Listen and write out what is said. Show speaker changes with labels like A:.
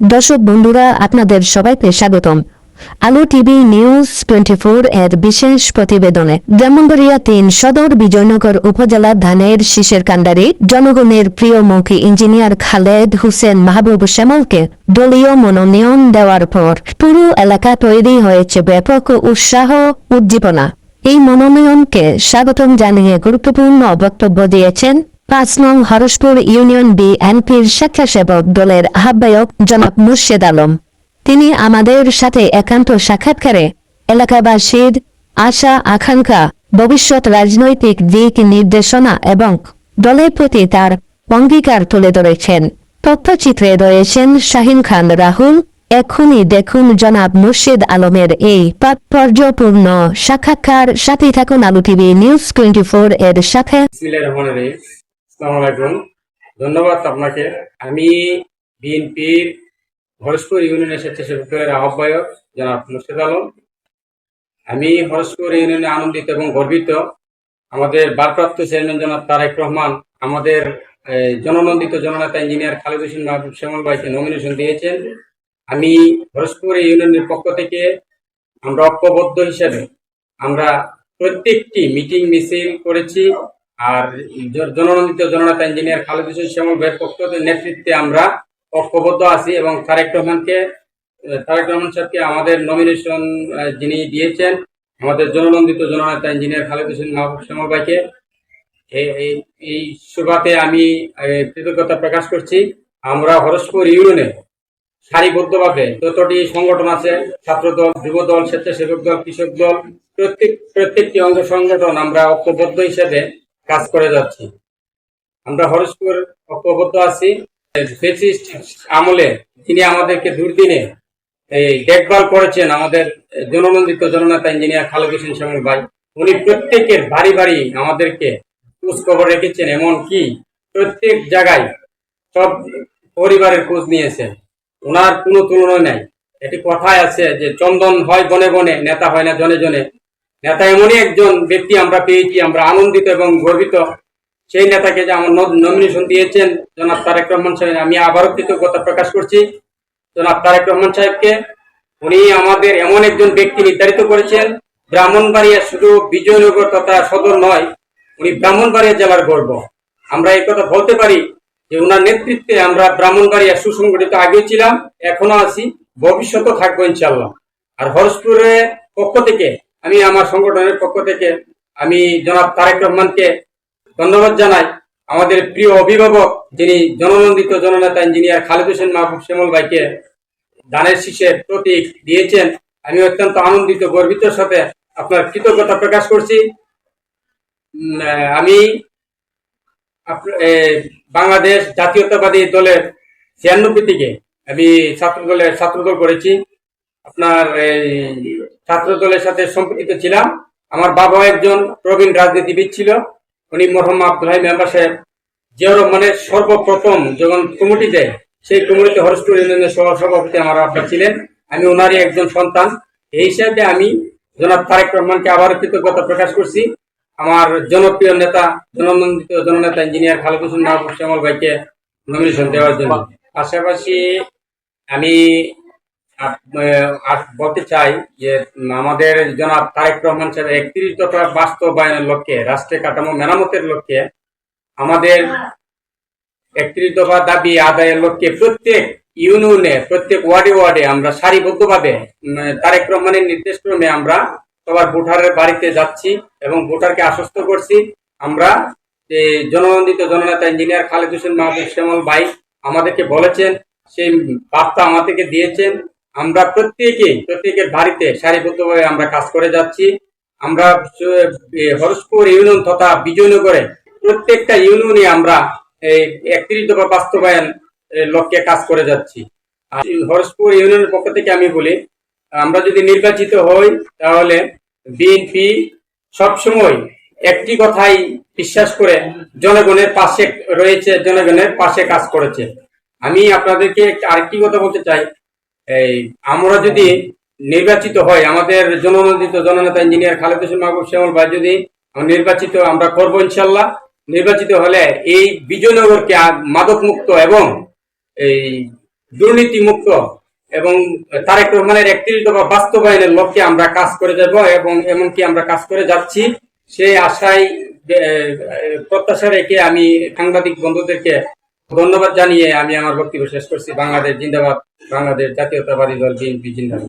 A: দর্শক বন্ধুরা, আপনাদের সবাইকে স্বাগতম। আলো টিভি নিউজ টোয়েন্টি ফোর এর বিশেষ প্রতিবেদনে ব্রাহ্মণবাড়িয়া তিন সদর বিজয়নগর উপজেলা ধানের শীষের কাণ্ডারি জনগণের প্রিয়মুখী ইঞ্জিনিয়ার খালেদ হোসেন মাহবুব শ্যামলকে দলীয় মনোনয়ন দেওয়ার পর পুরো এলাকা তৈরি হয়েছে ব্যাপক উৎসাহ, উদ্দীপনা। এই মনোনয়নকে স্বাগতম জানিয়ে গুরুত্বপূর্ণ বক্তব্য দিয়েছেন পাঁচ নং হরসপুর ইউনিয়ন বিএনপির স্বেচ্ছাসেবক দলের আহ্বায়ক জনাব মুর্শেদ আলম। তিনি আমাদের সাথে একান্ত সাক্ষাৎকারে এলাকাবাসীর আশা, আকাঙ্ক্ষা, ভবিষ্যৎ রাজনৈতিক দিক নির্দেশনা এবং দলের প্রতি তার অঙ্গীকার তুলে ধরেছেন। তথ্যচিত্রে রয়েছেন শাহিন খান রাহুল। এখনই দেখুন জনাব মুর্শিদ আলমের এই তাৎপর্যপূর্ণ সাক্ষাৎকার। সাথে থাকুন আলু টিভি নিউজ টোয়েন্টি ফোর এর সাথে।
B: আলাইকুম। ধন্যবাদ আপনাকে। আমি বিএনপির হরসপুর ইউনিয়নের স্বেচ্ছাসেবক দলের আহ্বায়ক জনাব মুর্শিদ আলম। আমি হরসপুর ইউনিয়নে আনন্দিত এবং গর্বিত। আমাদের ভারপ্রাপ্ত চেয়ারম্যান জনাব তারেক রহমান আমাদের জননন্দিত জননেতা ইঞ্জিনিয়ার খালেদ হোসেন মাহবুব শ্যামল ভাইকে নমিনেশন দিয়েছেন। আমি হরসপুর ইউনিয়নের পক্ষ থেকে আমরা ঐক্যবদ্ধ হিসেবে আমরা প্রত্যেকটি মিটিং মিছিল করেছি। আর জননন্দিত জননেতা ইঞ্জিনিয়ার খালেদ হোসেন শ্যামল ভাইয়ের পক্ষ নেতৃত্বে আমরা ঐক্যবদ্ধ আছি এবং তারেক রহমানকে তারেক রহমান সাহেবকে আমাদের নমিনেশন যিনি দিয়েছেন, আমাদের জননন্দিত জননেতা ইঞ্জিনিয়ার খালেদ হোসেন মাহবুব শ্যামল ভাইকে। এই- সুবাতে আমি কৃতজ্ঞতা প্রকাশ করছি। আমরা হরসপুর ইউনিয়নে সারিবদ্ধভাবে যতটি সংগঠন আছে ছাত্র দল যুব দল স্বেচ্ছাসেবক দল, কৃষক দল, প্রত্যেক, প্রত্যেকটি অঙ্গ সংগঠন আমরা ঐক্যবদ্ধ হিসেবে কাজ করে যাচ্ছি। আমরা হরসপুর ঐক্যবদ্ধ আছি। আমলে তিনি আমাদেরকে দুর্দিনে এই দেখভাল করেছেন, আমাদের জননন্দিত জননেতা ইঞ্জিনিয়ার খালেদ হোসেন শ্যামল ভাই, উনি প্রত্যেকের বাড়ি বাড়ি আমাদেরকে খোঁজ খবর রেখেছেন এমন কি প্রত্যেক জায়গায় সব পরিবারের খোঁজ নিয়েছেন। ওনার কোনো তুলনা নাই। এটি কথায় আছে যে চন্দন হয় বনে বনে, নেতা হয় না জনে জনে। নেতা এমনই একজন ব্যক্তি আমরা পেয়েছি, আমরা আনন্দিত এবং গর্বিত। সেই নেতাকে যে আমার নমিনেশন দিয়েছেন জনাব তারেক রহমান সাহেব, আমি আবারও কৃতজ্ঞতা প্রকাশ করছি। জনাব তারেক রহমান সাহেবকে উনি আমাদের এমন একজন ব্যক্তি নির্ধারিত করেছেন, ব্রাহ্মণবাড়িয়া শুধু বিজয়নগর তথা সদর নয়, উনি ব্রাহ্মণবাড়িয়া জেলার গর্ব। আমরা এই কথা বলতে পারি যে ওনার নেতৃত্বে আমরা ব্রাহ্মণবাড়িয়া সুসংগঠিত আগেও ছিলাম এখনও আছি, ভবিষ্যতেও থাকব ইনশাল্লাহ আর হরসপুরের পক্ষ থেকে আমি আমার সংগঠনের পক্ষ থেকে আমি জনাব তারেক রহমানকে ধন্যবাদ জানাই। আমাদের প্রিয় অভিভাবক যিনি জননন্দিত জননেতা ইঞ্জিনিয়ার খালেদ হোসেন মাহবুব শ্যামল ভাইকে দানের শীষের প্রতীক দিয়েছেন। আমি অত্যন্ত আনন্দিত, গর্বিত সাথে আপনার কৃতজ্ঞতা প্রকাশ করছি। আমি বাংলাদেশ জাতীয়তাবাদী দলের ছিয়ানব্বই থেকে আমি ছাত্র দলের ছাত্রদল করেছি। আপনার এই ছাত্র দলের সাথে সম্পৃক্ত ছিলাম। আমার বাবা একজন প্রবীণ রাজনীতিবিদ ছিল। উনি মরহম আব্দুল মেম্বার সাহেব। জিয়াউর রহমানের সর্বপ্রথম যখন কমিটি দেয় সেই কমিটিতে হরস্পুর ইউনিয়নের সভাপতি আমার আপনার ছিলেন। আমি ওনারই একজন সন্তান। এই হিসাবে আমি জনাব তারেক রহমানকে আবার কৃতজ্ঞতা প্রকাশ করছি। আমার জনপ্রিয় নেতা, জননন্দিত জননেতা ইঞ্জিনিয়ার খালেদ হোসেন শ্যামল ভাইকে নমিনেশন দেওয়ার জন্য। পাশাপাশি আমি বলতে চাই যে আমাদের জনাব তারেক রহমান সাহেব একত্রিশ দফা বাস্তবায়নের লক্ষ্যে, রাষ্ট্রের কাঠামো মেরামতের লক্ষ্যে আমাদের একত্রিশ দফা দাবি আদায়ের লক্ষ্যে প্রত্যেক ইউনিয়নে, প্রত্যেক ওয়ার্ডে ওয়ার্ডে আমরা সারিবদ্ধভাবে তারেক রহমানের নির্দেশ ক্রমে আমরা সবার ভোটারের বাড়িতে যাচ্ছি এবং ভোটারকে আশ্বস্ত করছি। আমরা যে জননন্দিত জননেতা ইঞ্জিনিয়ার খালেদ হোসেন মাহবুব শ্যামল ভাই আমাদেরকে বলেছেন, সেই বার্তা আমাদেরকে দিয়েছেন। আমরা প্রত্যেকে প্রত্যেকের বাড়িতে সারিবদ্ধভাবে আমরা কাজ করে যাচ্ছি। আমরা হরসপুর ইউনিয়ন তথা বিজয়নগরে প্রত্যেকটা ইউনিয়নে আমরা এই একত্রিশ দফা বাস্তবায়ন লক্ষ্যে কাজ করে যাচ্ছি। হরসপুর ইউনিয়নের পক্ষ থেকে আমি বলি, আমরা যদি নির্বাচিত হই, তাহলে বিএনপি সবসময় একটি কথাই বিশ্বাস করে জনগণের পাশে রয়েছে, জনগণের পাশে কাজ করেছে। আমি আপনাদেরকে আরেকটি কথা বলতে চাই এই, আমরা যদি নির্বাচিত হয় আমাদের জননন্দিত জননেতা ইঞ্জিনিয়ার খালেদ হোসেন মাহবুব শ্যামল ভাই যদি নির্বাচিত, আমরা করব ইনশাল্লাহ নির্বাচিত হলে এই বিজয়নগরকে মাদক মুক্ত এবং এই দুর্নীতি মুক্ত এবং তারেক রহমানের একত্রিশ দফা বাস্তবায়নের লক্ষ্যে আমরা কাজ করে যাব এবং এমনকি আমরা কাজ করে যাচ্ছি। সেই আশায় প্রত্যাশা রেখে আমি সাংবাদিক বন্ধুদেরকে ধন্যবাদ জানিয়ে আমি আমার বক্তব্য শেষ করছি। বাংলাদেশ জিন্দাবাদ বাংলাদেশ জাতীয়তাবাদী দল বিএনপি জিন্দাবাদ।